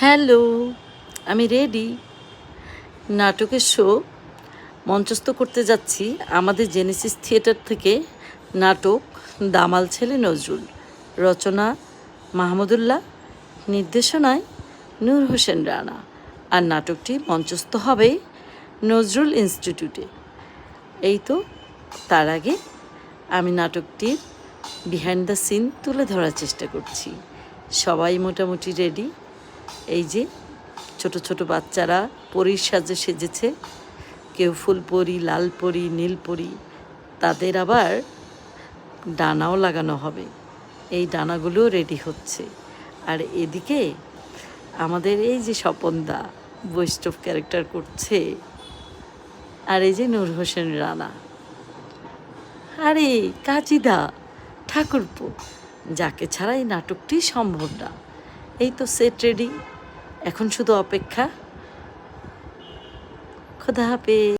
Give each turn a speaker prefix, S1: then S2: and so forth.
S1: Hello, আমি ready. নাটকের show মঞ্চস্থ করতে যাচ্ছি আমাদের জেনেসিস থিয়েটার থেকে নাটক দামাল ছেলে নজরুল, রচনা মাহমুদুল্লাহ, নির্দেশনায় নূর হোসেন রানা। আর নাটকটি মঞ্চস্থ হবে নজরুল ইনস্টিটিউটে। এই তো, তার আগে আমি নাটকটির বিহাইন্ড দ্য সিন তুলে ধরার চেষ্টা করছি। সবাই মোটামুটি রেডি এই যে ছোট ছোট বাচ্চারা পরীর সাজে সেজেছে। কেউ ফুল পরি, লাল পরি, নীল পরি, তাদের আবার ডানাও লাগানো হবে। এই ডানাগুলো রেডি হচ্ছে। আর এদিকে আমাদের এই যে স্বপনদা বৈষ্ণব ক্যারেক্টার করছে। আর এই যে নূর হোসেন রানা। আরে কাজিদা ঠাকুরপো, যাকে ছাড়া এই নাটকটি সম্ভব না। এই তো সেট রেডি এখন শুধু অপেক্ষা। খোদা হাফেজ।